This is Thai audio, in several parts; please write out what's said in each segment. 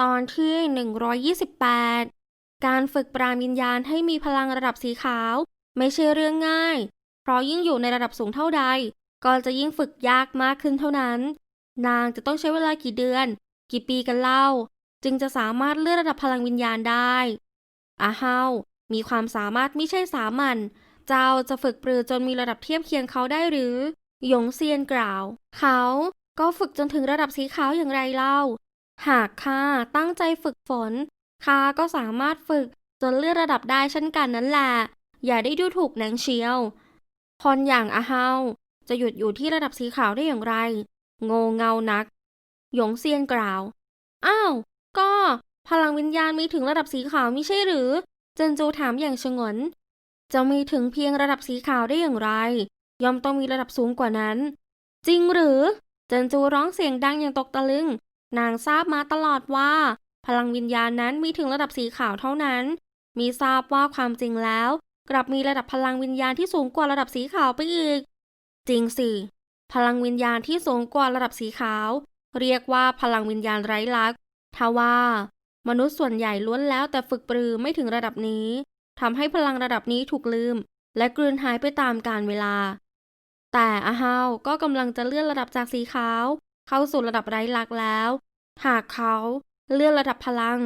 ตอนที่ 128 การฝึกปราณวิญญาณให้มีพลังระดับสีขาว ไม่ใช่เรื่องง่าย เพราะยิ่งอยู่ในระดับสูงเท่าใด ก็จะยิ่งฝึกยากมากขึ้นเท่านั้น นางจะต้องใช้เวลากี่เดือน กี่ปีกันเล่า จึงจะสามารถเลื่อนระดับพลังวิญญาณได้อาเฮามีความสามารถไม่ใช่สามัญเจ้าจะฝึกปรือจนมีระดับเทียบเคียงเขาได้หรือ หยงเซียนกล่าว เขาก็ฝึกจนถึงระดับสีขาวอย่างไรเล่า หากข้าตั้งใจฝึกฝนข้าก็สามารถฝึกจนเลื่อนระดับได้เช่นกันนั่นแหละ อย่าได้ดูถูกนางเชียว คนอย่างอาเฮาจะหยุดอยู่ที่ระดับสีขาวได้อย่างไร โงเงานัก หยงเซียนกล่าว อ้าว ก็พลังวิญญาณมีถึงระดับสีขาวไม่ใช่หรือ เจนจูถามอย่างชงน จะมีถึงเพียงระดับสีขาวได้อย่างไร ย่อมต้องมีระดับสูงกว่านั้น จริงหรือ เจนจูร้องเสียงดังอย่างตกตะลึง นางทราบมาตลอดว่า พลังวิญญาณนั้นมีถึงระดับสีขาวเท่านั้น มีทราบว่าความจริงแล้ว กลับมีระดับพลังวิญญาณที่สูงกว่าระดับสีขาวไปอีก จริงสิ พลังวิญญาณที่สูงกว่าระดับสีขาว เรียกว่าพลังวิญญาณไร้ลักทว่า มนุษย์ส่วนใหญ่ล้วนแล้วแต่ฝึกปรือไม่ถึงระดับนี้ทำให้พลังระดับนี้ถูกลืม และกลืนหายไปตามกาลเวลา แต่อาฮาวก็กำลังจะเลื่อนระดับจากสีขาว เข้าสู่ระดับไร้ลักแล้ว หากเขาเลื่อนระดับพลัง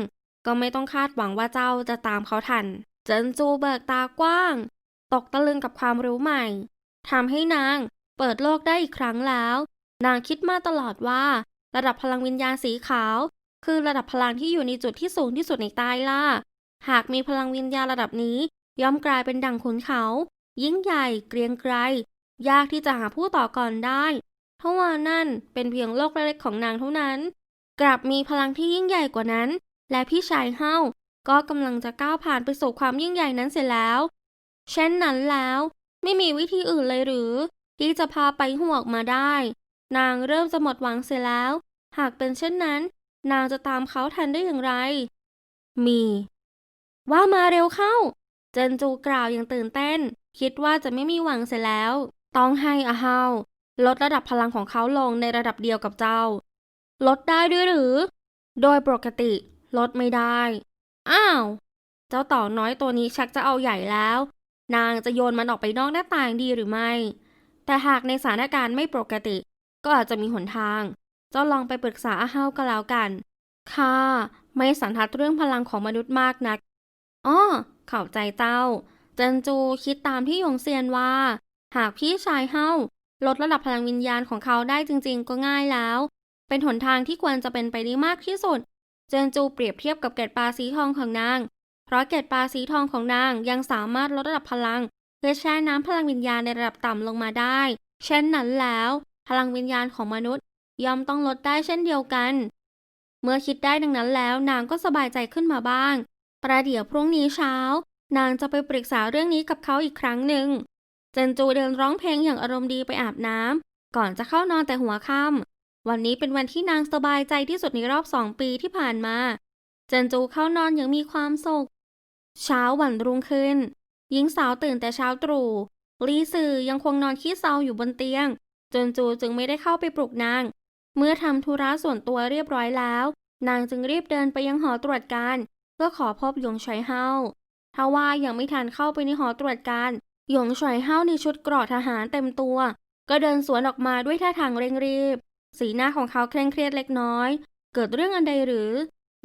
ก็ไม่ต้องคาดหวังว่าเจ้าจะตามเขาทัน เจินจูเบิกตากว้าง ตกตะลึงกับความรู้ใหม่ทำให้นางเปิดโลกได้อีกครั้งแล้ว นางคิดมาตลอดว่า ระดับพลังวิญญาณสีขาว คือระดับพลังที่อยู่ในจุดที่สูงที่สุดในใต้ล่า หากมีพลังวิญญาณระดับนี้ย่อมกลายเป็นดั่งขุนเขา ยิ่งใหญ่เกรียงไกรยากที่จะหาผู้ต่อก่อนได้ ทว่านั่นเป็นเพียงโลกเล็กๆของนางเท่านั้น กลับมีพลังที่ยิ่งใหญ่กว่านั้น และพี่ชายเฮาก็กำลังจะก้าวผ่านไปสู่ความยิ่งใหญ่นั้นเสร็จแล้ว เช่นนั้นแล้ว ไม่มีวิธีอื่นเลยหรือ ที่จะพาไปห่วงมาได้ นางเริ่มจะหมดหวังเสียแล้ว หากเป็นเช่นนั้น นางจะตามเขาทันได้อย่างไร มี ว่ามาเร็วเข้า เจนจูกล่าวอย่างตื่นเต้น คิดว่าจะไม่มีหวังเสียแล้ว ต้องให้อาเฮา ลดระดับพลังของเขาลงในระดับเดียวกับเจ้า ลดได้ด้วยหรือ โดยปกติลดไม่ได้ อ้าว เจ้าต่อน้อยตัวนี้ชักจะเอาใหญ่แล้ว นางจะโยนมันออกไปนอกหน้าต่างดีหรือไม่ แต่หากในสถานการณ์ไม่ปกติ ก็อาจจะมีหนทาง เจ้าลองไปปรึกษาอาเฮาก็แล้วกัน ค่ะ ไม่สันทัดเรื่องพลังของมนุษย์มากนัก อ้อเข้าใจเจ้า เจนจูคิดตามที่หยงเซียนว่า หากพี่ชายเฮา ลดระดับพลังวิญญาณของเขาได้จริง ๆ ก็ง่ายแล้ว เป็นหนทางที่ควรจะเป็นไปได้มากที่สุด เจนจูเปรียบเทียบกับเกล็ดปลาสีทองของนาง เพราะเกล็ดปลาสีทองของนางยังสามารถลดระดับพลัง เพื่อแช่น้ำพลังวิญญาณในระดับต่ำลงมาได้ เช่นนั้นแล้ว พลังวิญญาณของมนุษย์ย่อมต้องลดได้เช่นเดียวกัน เมื่อคิดได้ดังนั้นแล้วนางก็สบายใจขึ้นมาบ้าง ประเดี๋ยวพรุ่งนี้เช้า นางจะไปปรึกษาเรื่องนี้กับเขาอีกครั้งหนึ่ง จนจูเดินร้องเพลงอย่างอารมณ์ดีไปอาบน้ำก่อนจะเข้านอนแต่หัวค่ำวันนี้เป็นวันที่นางสบายใจที่สุดในรอบสองปีที่ผ่านมา เจนจูเข้านอนอย่างมีความสุข เช้าวันรุ่งขึ้น หญิงสาวตื่นแต่เช้าตรู่ลีซือยังคงนอนขี้เศร้าอยู่บนเตียง เจนจูจึงไม่ได้เข้าไปปลุกนาง เมื่อทำธุระส่วนตัวเรียบร้อยแล้ว นางจึงรีบเดินไปยังหอตรวจการเพื่อขอพบหยงชัยเฮาทว่ายังไม่ทันเข้าไปในหอตรวจการ หยงชัยเฮาในชุดเกราะทหารเต็มตัว ก็เดินสวนออกมาด้วยท่าทางเร่งรีบ สีหน้าของเขาเคร่งเครียดเล็กน้อย เกิดเรื่องอันใดหรือ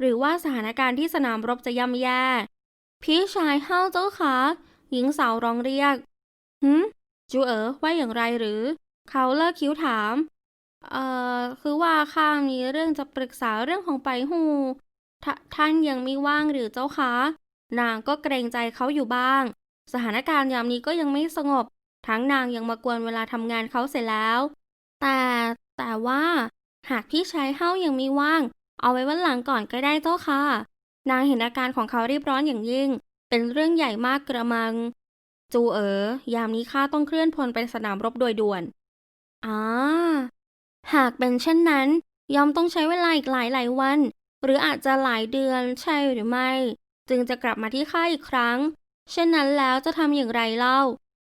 หรือว่าสถานการณ์ที่สนามรบจะย่ำแย่ พี่ชายเฮาเจ้าคะหญิงสาวร้องเรียกหืมจูเอ๋อว่าอย่างไรหรือ เขาเลิกคิ้วถาม เอ่อ คือว่าข้ามีเรื่องจะปรึกษาเรื่องของไปหูทท่านยังไม่ว่างหรือเจ้าคะ นางก็เกรงใจเขาอยู่บ้าง สถานการณ์ยามนี้ก็ยังไม่สงบ ทั้งนางยังมากวนเวลาทำงานเขาเสร็จแล้ว แต่แต่ว่า หากพี่ชายเฮายังไม่ว่าง เอาไว้วันหลังก่อนก็ได้เจ้าค่ะ นางเห็นอาการของเขารีบร้อนอย่างยิ่ง เป็นเรื่องใหญ่มากกระมัง จูเอ๋อยามนี้ข้าต้องเคลื่อนพลไปสนามรบโดยด่วนอ่าหากเป็นเช่นนั้น ยอมต้องใช้เวลาอีกหลายหลายวัน หรืออาจจะหลายเดือนใช่หรือไม่ จึงจะกลับมาที่ค่ายอีกครั้ง เช่นนั้นแล้วจะทำอย่างไรเล่า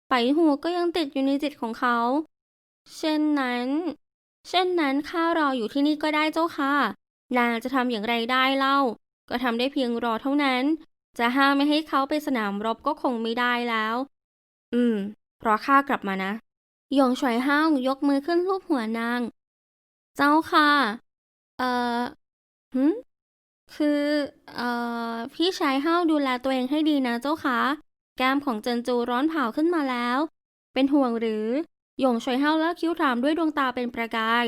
ไปหูก็ยังติดอยู่ในจิตของเขา เช่นนั้น เช่นนั้นข้ารออยู่ที่นี่ก็ได้เจ้าค่ะ นางจะทำอย่างไรได้เล่า ก็ทำได้เพียงรอเท่านั้น จะห้ามไม่ให้เขาไปสนามรบก็คงไม่ได้แล้ว อืม รอข้ากลับมานะหยงฉวยห้าวยกมือขึ้นลูบหัวนาง เจ้าค่ะ เอ่อหืม คือ เอ่อ พี่ชายห้าดูแลตัวเองให้ดีนะเจ้าค่ะแก้มของเจินจูร้อนเผาขึ้นมาแล้ว เป็นห่วงหรือ หยงฉวยห้าแล้วคิ้วถามด้วยดวงตาเป็นประกาย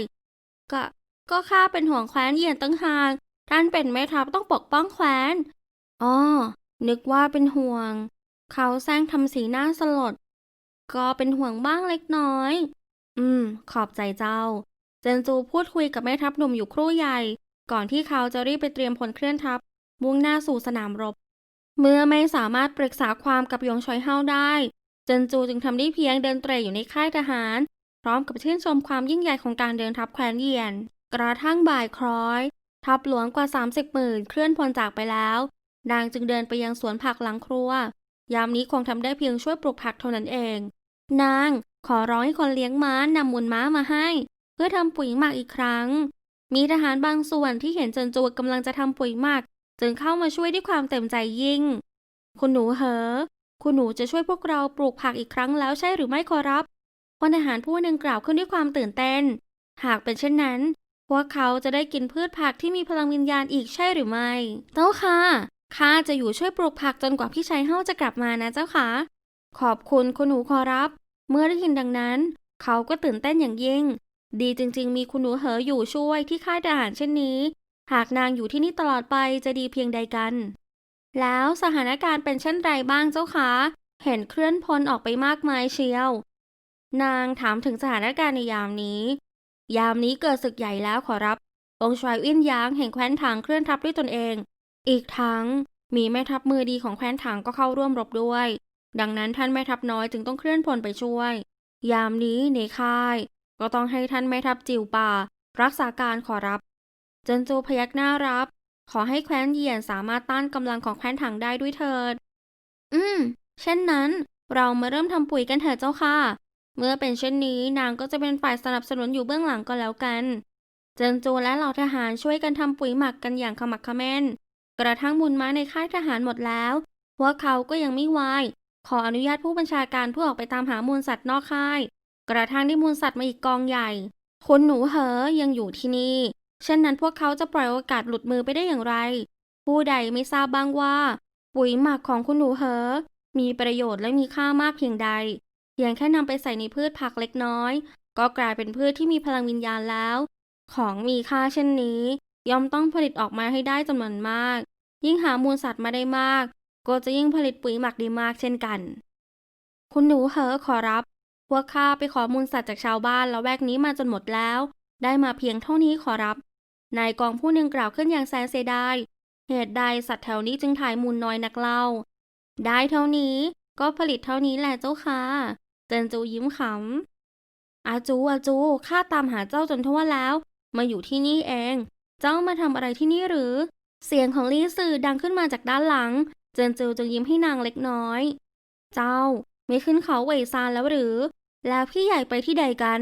ก็ ก็ข้าเป็นห่วงแคว้นเยียนตั้งหากท่านเป็นแม่ทัพต้องปกป้องแคว้นอ๋อนึกว่าเป็นห่วง เขาแซงทำสีหน้าสลด ก็เป็นห่วงบ้างเล็กน้อย อืม ขอบใจเจ้า เจนจูพูดคุยกับแม่ทัพหนุ่มอยู่ครู่ใหญ่ ก่อนที่เขาจะรีบไปเตรียมพลเคลื่อนทัพ มุ่งหน้าสู่สนามรบ เมื่อไม่สามารถปรึกษาความกับยงชอยเฮาได้ เจินจูจึงทำได้เพียงเดินเตร่อยู่ในค่ายทหาร พร้อมกับชื่นชมความยิ่งใหญ่ของการเดินทัพแคว้นเยียน กระทั่งบ่ายคล้อย ทัพหลวงกว่า 30หมื่นเคลื่อนพลจากไปแล้วนางจึงเดินไปยังสวนผักหลังครัว ยามนี้คงทำได้เพียงช่วยปลูกผักเท่านั้นเอง นางขอร้องให้คนเลี้ยงม้านำมูลม้ามาให้ เพื่อทำปุ๋ยหมักอีกครั้ง มีทหารบางส่วนที่เห็นเจินจูกำลังจะทำปุ๋ยหมัก จึงเข้ามาช่วยด้วยความเต็มใจยิ่ง คุณหนูเหอ คุณหนูจะช่วยพวกเราปลูกผักอีกครั้งแล้วใช่หรือไม่ขอรับพลทหารผู้หนึ่งกล่าวขึ้นด้วยความตื่นเต้น หากเป็นเช่นนั้น พวกเขาจะได้กินพืชผักที่มีพลังวิญญาณอีกใช่หรือไม่ เจ้าค่ะ ข้าจะอยู่ช่วยปลูกผักจนกว่าพี่ชายเฮาจะกลับมานะเจ้าค่ะ ขอบคุณคุณหนูขอรับ เมื่อได้ยินดังนั้น เขาก็ตื่นเต้นอย่างยิ่ง ดีจริง ๆ มีคุณหนูเหออยู่ช่วยที่ค่ายทหารเช่นนี้ หากนางอยู่ที่นี่ตลอดไปจะดีเพียงใดกัน แล้วสถานการณ์เป็นเช่นไรบ้างเจ้าคะ เห็นเคลื่อนพลออกไปมากมายเชียว นางถามถึงสถานการณ์ในยามนี้ ยามนี้เกิดศึกใหญ่แล้วขอรับ องค์ชายอินยางแห่งแคว้นถางเคลื่อนทัพด้วยตนเอง อีกทั้งมีแม่ทัพมือดีของแคว้นถางก็เข้าร่วมรบด้วย ดังนั้นท่านแม่ทัพน้อยจึงต้องเคลื่อนพลไปช่วย ยามนี้ในค่าย ก็ต้องให้ท่านแม่ทัพจิวป่า รักษาการขอรับ เจินจูพยักหน้ารับ ขอให้แคว้นเหยียนสามารถต้านกำลังของแคว้นถังได้ด้วยเถิด อืม เช่นนั้น เรามาเริ่มทำปุ๋ยกันเถิดเจ้าค่ะ เมื่อเป็นเช่นนี้นางก็จะเป็นฝ่ายสนับสนุนอยู่เบื้องหลังก็แล้วกัน เจินจูและเหล่าทหารช่วยกันทำปุ๋ยหมักกันอย่างขมักเขม้น กระทั่งบุญม้าในค่ายทหารหมดแล้วพวกเขาก็ยังไม่วายขออนุญาตผู้บัญชาการเพื่อออกไปตามหามูลสัตว์นอกค่าย กระทั่งได้มูลสัตว์มาอีกกองใหญ่ คนหนูเหอยังอยู่ที่นี่ เช่นนั้นพวกเขาจะปล่อยโอกาสหลุดมือไปได้อย่างไร ผู้ใดไม่ทราบบ้างว่า ปุ๋ยหมักของคุณหนูเหอ มีประโยชน์และมีค่ามากเพียงใด เพียงแค่นำไปใส่ในพืชผักเล็กน้อย ก็กลายเป็นพืชที่มีพลังวิญญาณแล้ว ของมีค่าเช่นนี้ ย่อมต้องผลิตออกมาให้ได้จำนวนมาก ยิ่งหามูลสัตว์มาได้มาก ก็จะยิ่งผลิตปุ๋ยหมักได้มากเช่นกัน คุณหนูเหอขอรับ พวกข้าไปขอมูลสัตว์จากชาวบ้านแล้วแวกนี้มาจนหมดแล้ว ได้มาเพียงเท่านี้ขอรับ นายกองผู้หนึ่งกล่าวขึ้นอย่างแสนเสียดาย เหตุใดสัตว์แถวนี้จึงถ่ายมูลน้อยนักเล่า ได้เท่านี้ก็ผลิตเท่านี้แหละเจ้าค่ะ เจนจูยิ้มขำ อาจูอาจูข้าตามหาเจ้าจนทั่วแล้ว มาอยู่ที่นี่เอง เจ้ามาทำอะไรที่นี่หรือ เสียงของลี่ซือดังขึ้นมาจากด้านหลัง เจนจูจึงยิ้มให้นางเล็กน้อย เจ้า ไม่ขึ้นเขาเวยซานแล้วหรือ แล้วพี่ใหญ่ไปที่ใดกัน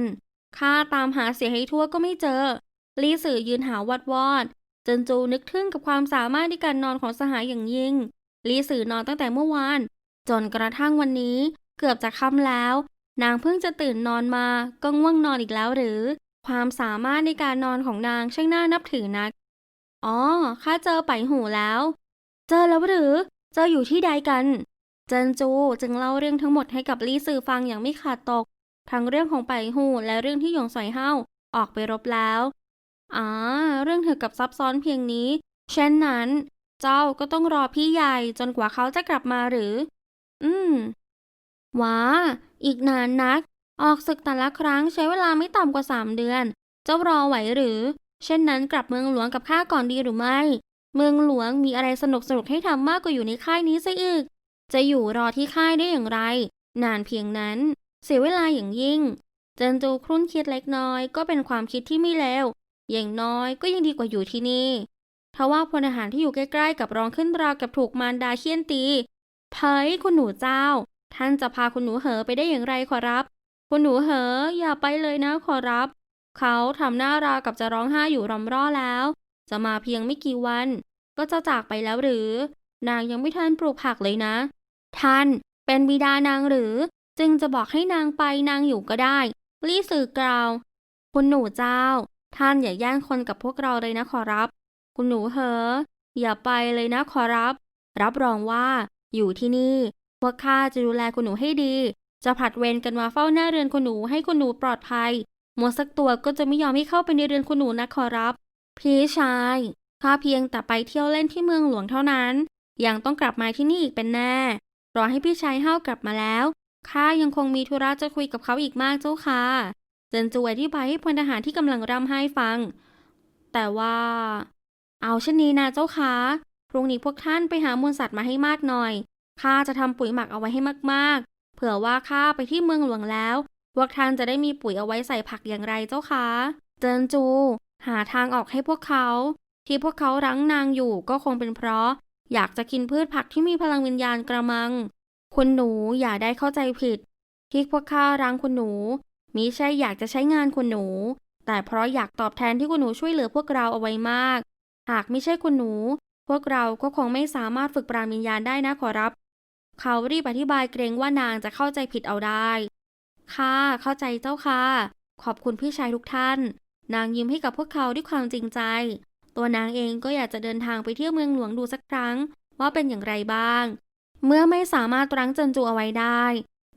ข้าตามหาเสียให้ทั่วก็ไม่เจอ ลี่ซือยืนหาวัดวอดเจนจูนึกทึ่งกับความสามารถในการนอนของสหายอย่างยิ่ง ลี่ซือนอนตั้งแต่เมื่อวาน จนกระทั่งวันนี้ เกือบจะค่ำแล้ว นางเพิ่งจะตื่นนอนมาก็ง่วงนอนอีกแล้วหรือ ความสามารถในการนอนของนางช่างน่านับถือนัก อ๋อข้าเจอไปหูแล้ว เจอแล้วหรือ เจออยู่ที่ใดกัน เจินจูจึงเล่าเรื่องทั้งหมดให้กับลี่ซือฟังอย่างไม่ขาดตก ทั้งเรื่องของไปหูและเรื่องที่หยงสอยเฮาออกไปรบแล้วอ๋อเรื่องเธอกับซับซ้อนเพียงนี้ เช่นนั้น เจ้าก็ต้องรอพี่ใหญ่จนกว่าเขาจะกลับมาหรือ อืมว้าอีกนานนัก ออกศึกแต่ละครั้งใช้เวลาไม่ต่ำกว่าสามเดือน เจ้ารอไหวหรือ เช่นนั้นกลับเมืองหลวงกับข้าก่อนดีหรือไม่ เมืองหลวงมีอะไรสนุกสนุกให้ทำมากกว่าอยู่ในค่ายนี้ซะอีก จะอยู่รอที่ค่ายได้อย่างไร นานเพียงนั้น เสียเวลาอย่างยิ่ง เจินจูครุ่นคิดเล็กน้อยก็เป็นความคิดที่ไม่เลวอย่างน้อยก็ยังดีกว่าอยู่ที่นี่ทว่าพลทหารที่อยู่ใกล้ๆ กับรองขึ้นราวกับถูกมารดาเคี่ยนตีเฮ้ยคุณหนูเจ้า ท่านจะพาคุณหนูเหอไปได้อย่างไรขอรับ คุณหนูเหออย่าไปเลยนะขอรับ เขาทำหน้าราวกับจะร้องไห้อยู่รำร่อแล้ว จะมาเพียงไม่กี่วัน ก็จะจากไปแล้วหรือ นางยังไม่ทันปลูกผักเลยนะ ท่านเป็นบิดานางหรือ จึงจะบอกให้นางไปนางอยู่ก็ได้ ลี่สื่อกล่าว คุณหนูเจ้า ท่านอย่าแย่งคนกับพวกเราเลยนะขอรับ คุณหนูเหอะอย่าไปเลยนะขอรับ รับรองว่า อยู่ที่นี่ พวกข้าจะดูแลคุณหนูให้ดี จะผัดเวรกันมาเฝ้าหน้าเรือนคุณหนูให้คุณหนูปลอดภัยหมดสักตัวก็จะไม่ยอมให้เข้าไปในเรือนคุณหนูนะขอรับ พี่ชายข้าเพียงแต่ไปเที่ยวเล่นที่เมืองหลวงเท่านั้น ยังต้องกลับมาที่นี่อีกเป็นแน่ รอให้พี่ชายเฮากลับมาแล้วข้ายังคงมีธุระจะคุยกับเขาอีกมากเจ้าค่ะเจินจูอธิบายให้พลทหารที่กำลังร่ำไห้ฟัง แต่ว่า เอาเช่นนี้นะเจ้าค่ะพรุ่งนี้พวกท่านไปหามูลสัตว์มาให้มากหน่อยข้าจะทำปุ๋ยหมักเอาไว้ให้มากๆ เผื่อว่าข้าไปที่เมืองหลวงแล้วพวกท่านจะได้มีปุ๋ยเอาไว้ใส่ผักอย่างไรเจ้าคะเจินจู หาทางออกให้พวกเขา ที่พวกเขารั้งนางอยู่ก็คงเป็นเพราะ อยากจะกินพืชผักที่มีพลังวิญญาณกระมัง คุณหนูอย่าได้เข้าใจผิด ที่พวกข้ารังคุณหนูมิใช่อยากจะใช้งานคุณหนู แต่เพราะอยากตอบแทนที่คุณหนูช่วยเหลือพวกเราเอาไว้มาก หากไม่ใช่คุณหนู พวกเราก็คงไม่สามารถฝึกปราณวิญญาณได้นะขอรับ เขารีบอธิบายเกรงว่านางจะเข้าใจผิดเอาได้ค่ะเข้าใจเจ้าค่ะ ขอบคุณพี่ชายทุกท่าน นางยิ้มให้กับพวกเขาด้วยความจริงใจ ตัวนางเองก็อยากจะเดินทางไปเที่ยวเมืองหลวงดูสักครั้ง ว่าเป็นอย่างไรบ้าง เมื่อไม่สามารถรั้งเจินจูเอาไว้ได้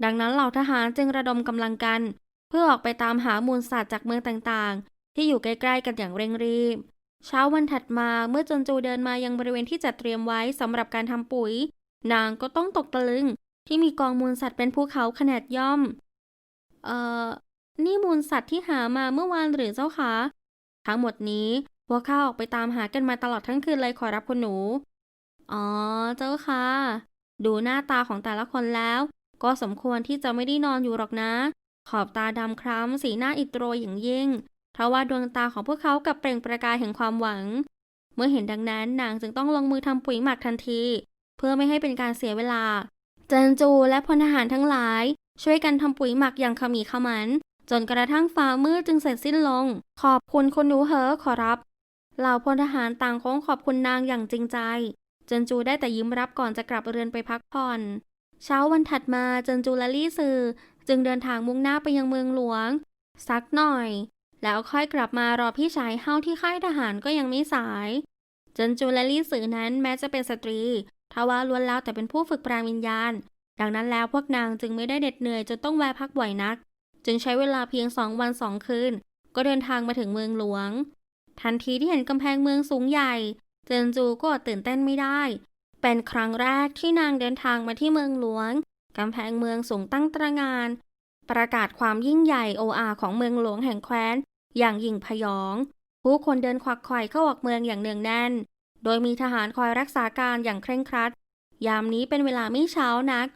ดังนั้นเหล่าทหารจึงระดมกำลังกัน เพื่อออกไปตามหามูลสัตว์จากเมืองต่างๆ ที่อยู่ใกล้ๆกันอย่างเร่งรีบ เช้าวันถัดมาเมื่อเจินจูเดินมายังบริเวณที่จัดเตรียมไว้สำหรับการทำปุ๋ย นางก็ต้องตกตะลึงที่มีกองมูลสัตว์เป็นภูเขาขนาดย่อม เอ่อ นี่มูลสัตว์ที่หามาเมื่อวานหรือเจ้าคะ ทั้งหมดนี้ พวกข้าออกไปตามหากันมาตลอดทั้งคืนเลยขอรับคุณหนู อ๋อ เจ้าค่ะ ดูหน้าตาของแต่ละคนแล้ว ก็สมควรที่จะไม่ได้นอนอยู่หรอกนะ ขอบตาดำคล้ำสีหน้าอิดโรยอย่างยิ่งเพราะว่าดวงตาของพวกเขากับเปล่งประกายแห่งความหวัง เมื่อเห็นดังนั้นนางจึงต้องลงมือทำปุ๋ยหมักทันที เพื่อไม่ให้เป็นการเสียเวลา เจนจูและพลทหารทั้งหลาย ช่วยกันทำปุ๋ยหมักอย่างขมีขมันจนกระทั่งฟ้ามืดจึงเสร็จสิ้นลง ขอบคุณคุณหนูเหอขอรับ เหล่าพลทหารต่างโค้งขอบคุณนางอย่างจริงใจ เจินจูได้แต่ยิ้มรับก่อนจะกลับเรือนไปพักผ่อน เช้าวันถัดมาเจินจูและลี่ซือ จึงเดินทางมุ่งหน้าไปยังเมืองหลวง สักหน่อย แล้วค่อยกลับมารอพี่ชายเฮาที่ค่ายทหารก็ยังไม่สาย เจินจูและลี่ซือนั้นแม้จะเป็นสตรีทว่าล้วนแล้วแต่เป็นผู้ฝึกปราณวิญญาณ ดังนั้นแล้วพวกนางจึงไม่ได้เหน็ดเหนื่อยจนต้องแวะพักบ่อยนัก จึงใช้เวลาเพียงสองวันสองคืน ก็เดินทางมาถึงเมืองหลวง ทันทีที่เห็นกำแพงเมืองสูงใหญ่ เจินจูก็ตื่นเต้นไม่ได้ เป็นครั้งแรกที่นางเดินทางมาที่เมืองหลวง กำแพงเมืองสูงตั้งตระหงาน ประกาศความยิ่งใหญ่โออาของเมืองหลวงแห่งแคว้น อย่างยิ่งพยอง ผู้คนเดินควักไข่เข้าออกเมืองอย่างเนืองแน่น โดยมีทหารคอยรักษาการอย่างเคร่งครัด ยามนี้เป็นเวลาไม่เช้านัก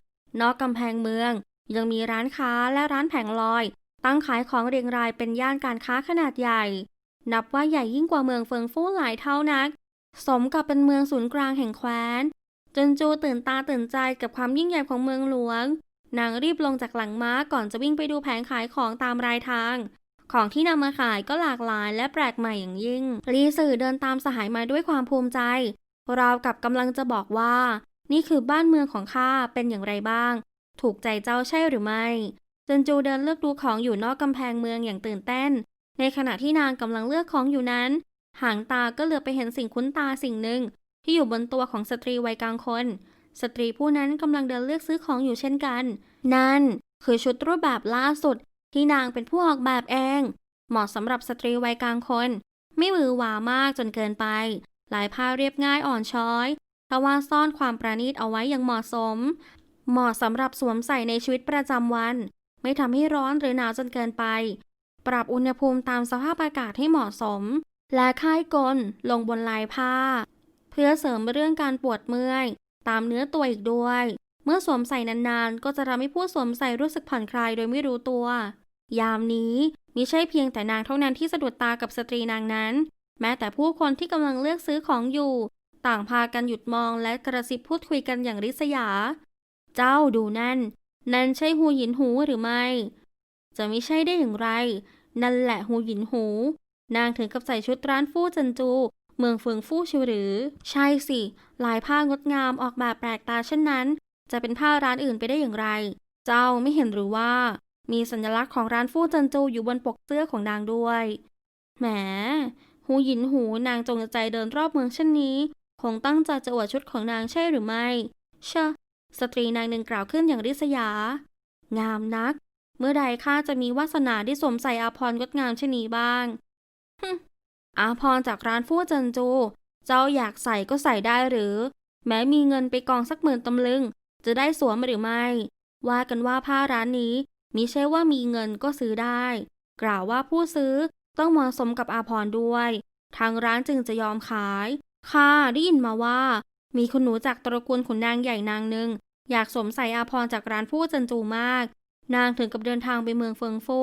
นอกกำแพงเมืองยังมีร้านค้าและร้านแผงลอย ตั้งขายของเรียงรายเป็นย่านการค้าขนาดใหญ่ นับว่าใหญ่ยิ่งกว่าเมืองเฟิงฟู่หลายเท่านัก สมกับเป็นเมืองศูนย์กลางแห่งแคว้น จนจูตื่นตาตื่นใจกับความยิ่งใหญ่ของเมืองหลวง นางรีบลงจากหลังม้าก่อนจะวิ่งไปดูแผงขายของตามรายทาง ของที่นำมาขายก็หลากหลายและแปลกใหม่อย่างยิ่ง ลีสื่อเดินตามสหายมาด้วยความภูมิใจ ราวกับกำลังจะบอกว่า นี่คือบ้านเมืองของข้าเป็นอย่างไรบ้าง ถูกใจเจ้าใช่หรือไม่จนจูเดินเลือกดูของอยู่นอกกำแพงเมืองอย่างตื่นเต้น ในขณะที่นางกำลังเลือกของอยู่นั้น หางตาก็เหลือไปเห็นสิ่งคุ้นตาสิ่งหนึ่ง ที่อยู่บนตัวของสตรีวัยกลางคน สตรีผู้นั้นกำลังเดินเลือกซื้อของอยู่เช่นกัน นั่นคือชุดรูปแบบล่าสุด ที่นางเป็นผู้ออกแบบเอง เหมาะสำหรับสตรีวัยกลางคน ไม่มือหวามากจนเกินไป ลายผ้าเรียบง่ายอ่อนช้อยทว่าซ่อนความประณีตเอาไว้อย่างเหมาะสม เหมาะสำหรับสวมใส่ในชีวิตประจำวัน ไม่ทำให้ร้อนหรือหนาวจนเกินไป ปรับอุณหภูมิตามสภาพอากาศให้เหมาะสม และค่ายกลลงบนลายผ้า เพื่อเสริมเรื่องการปวดเมื่อย ตามเนื้อตัวอีกด้วย เมื่อสวมใส่นานๆ ก็จะทำให้ผู้สวมใส่รู้สึกผ่อนคลายโดยไม่รู้ตัว ยามนี้มิใช่เพียงแต่นางเท่านั้นที่สะดุดตากับสตรีนางนั้น แม้แต่ผู้คนที่กำลังเลือกซื้อของอยู่ ต่างพากันหยุดมองและกระซิบพูดคุยกันอย่างริษยา เจ้าดูนั่น นั่นใช่หูหยินหูหรือไม่ จะไม่ใช่ได้อย่างไร นั่นแหละหูหยินหู นางถึงกับใส่ชุดร้านฟู่จันจู เมืองเฟิงฟู่ชิวหรือ ใช่สิ ลายผ้างดงามออกแบบแปลกตาเช่นนั้น จะเป็นผ้าร้านอื่นไปได้อย่างไร เจ้าไม่เห็นหรือว่า มีสัญลักษณ์ของร้านฟู่จินจูอยู่บนปกเสื้อของนางด้วย แหม หูหยินหูนางจงใจเดินรอบเมืองเช่นนี้ คงตั้งใจจะอวดชุดของนางใช่หรือไม่ เชะสตรีนางหนึ่งกล่าวขึ้นอย่างริษยา งามนัก เมื่อใดข้าจะมีวาสนาได้สวมใส่อาภรณ์งดงามเช่นนี้บ้างฮึอาภรณ์จากร้านฟู่เจินจู เจ้าอยากใส่ก็ใส่ได้หรือ แม้มีเงินไปกองสักหมื่นตำลึง จะได้สวมหรือไม่ ว่ากันว่าผ้าร้านนี้มิใช่ว่ามีเงินก็ซื้อได้ กล่าวว่าผู้ซื้อต้องเหมาะสมกับอาภรณ์ด้วย ทางร้านจึงจะยอมขายค่ะได้ยินมาว่า มีคุณหนูจากตระกูลขุนนางใหญ่นางหนึ่งอยากสวมใส่อาภรจากร้านผู้เจันจูมาก นางถึงกับเดินทางไปเมืองเฟิงฟู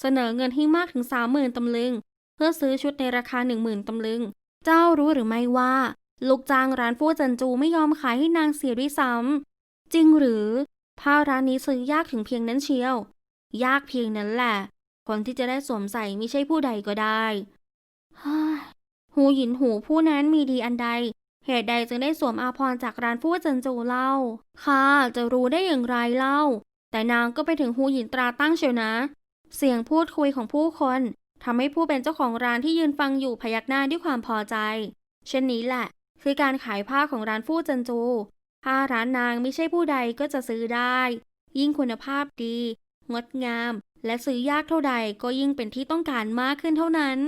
เสนอเงินให้มากถึงสามหมื่นตำลึง เพื่อซื้อชุดในราคาหนึ่งหมื่นตำลึง เจ้ารู้หรือไม่ว่า ลูกจ้างร้านฟู่เจันจูไม่ยอมขายให้นางเสียด้วยซ้ำจริงหรือ ผ้าร้านนี้ซื้อยากถึงเพียงนั้นเชียว ยากเพียงนั้นแหละ คนที่จะได้สวมใส่ไม่ใช่ผู้ใดก็ได้หูหยินหูผู้นั้นมีดีอันใด เหตุใดจึงได้สวมอาภรณ์จากร้านฟู่เจินจูเล่าค่ะจะรู้ได้อย่างไรเล่า แต่นางก็ไปถึงหูหยินตราตั้งเชียวนะ เสียงพูดคุยของผู้คนทำให้ผู้เป็นเจ้าของร้านที่ยืนฟังอยู่พยักหน้าด้วยความพอใจ เช่นนี้แหละ คือการขายผ้าของร้านฟู่จินจู ผ้าร้านนางไม่ใช่ผู้ใดก็จะซื้อได้ ยิ่งคุณภาพดี งดงาม และซื้อยากเท่าใดก็ยิ่งเป็นที่ต้องการมากขึ้นเท่านั้น